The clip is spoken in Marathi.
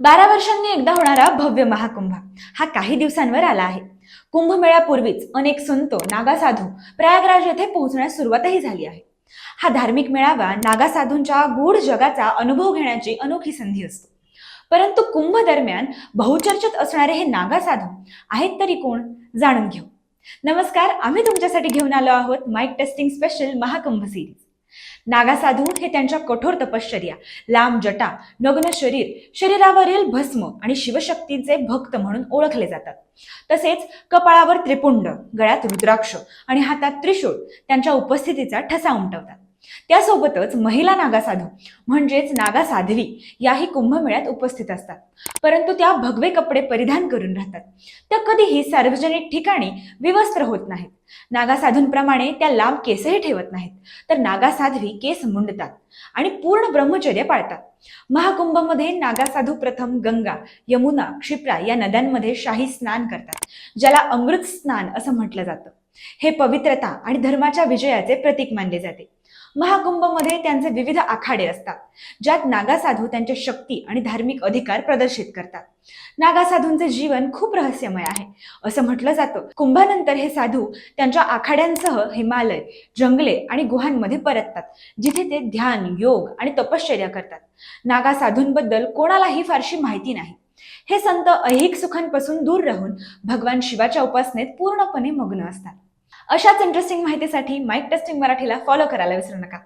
बारा वर्षांनी एकदा होणारा भव्य महाकुंभ हा काही दिवसांवर आला आहे. कुंभमेळ्यापूर्वीच अनेक संत नागा साधू प्रयागराज येथे पोहोचण्यास सुरुवातही झाली आहे. हा धार्मिक मेळावा नागा साधूंच्या गूढ जगाचा अनुभव घेण्याची अनोखी संधी असतो. परंतु कुंभ दरम्यान बहुचर्चित असणारे हे नागा साधू आहेत तरी कोण जाणून घेऊ. नमस्कार आम्ही तुमच्यासाठी घेऊन आलो आहोत mike testing special Mahakumbh series Naga sadhu हे त्यांच्या कठोर तपश्चर्या लांब जटा नग्न शरीर शरीरावरील भस्म आणि शिवशक्तीचे भक्त म्हणून ओळखले जातात. तसेच कपाळावर त्रिपुंड गळ्यात रुद्राक्ष आणि हातात त्रिशूळ त्यांच्या उपस्थितीचा ठसा उमटवतात. त्यासोबतच महिला नागा साधू म्हणजेच नागा साध्वी याही कुंभमेळ्यात उपस्थित असतात. परंतु त्या भगवे कपडे परिधान करून राहतात. त्या कधीही सार्वजनिक ठिकाणी विवस्त्र होत नाहीत. नागा साधूंप्रमाणे त्या लांब केसही ठेवत नाहीत. तर नागा साध्वी केस मुंडतात आणि पूर्ण ब्रह्मचर्य पाळतात. महाकुंभमध्ये नागा साधू प्रथम गंगा यमुना क्षिप्रा या नद्यांमध्ये शाही स्नान करतात ज्याला अमृत स्नान असं म्हटलं जातं. हे पवित्रता आणि धर्माच्या विजयाचे प्रतीक मानले जाते. महाकुंभमध्ये त्यांचे विविध आखाडे असतात ज्यात नागा साधू त्यांच्या शक्ती आणि धार्मिक अधिकार प्रदर्शित करतात. नागा साधूंचे जीवन खूप रहस्यमय आहे असं म्हटलं जातं. कुंभानंतर हे साधू त्यांच्या आखाड्यांसह हिमालय जंगले आणि गुहांमध्ये परततात जिथे ते ध्यान योग आणि तपश्चर्या करतात. नागा साधूंबद्दल कोणालाही फारशी माहिती नाही. हे संत ऐहिक सुखांपासून दूर राहून भगवान शिवाच्या उपासनेत पूर्णपणे मग्न असतात. अशाच इंटरेस्टिंग माहितीसाठी माईक टेस्टिंग मराठीला फॉलो करायला विसरू नका.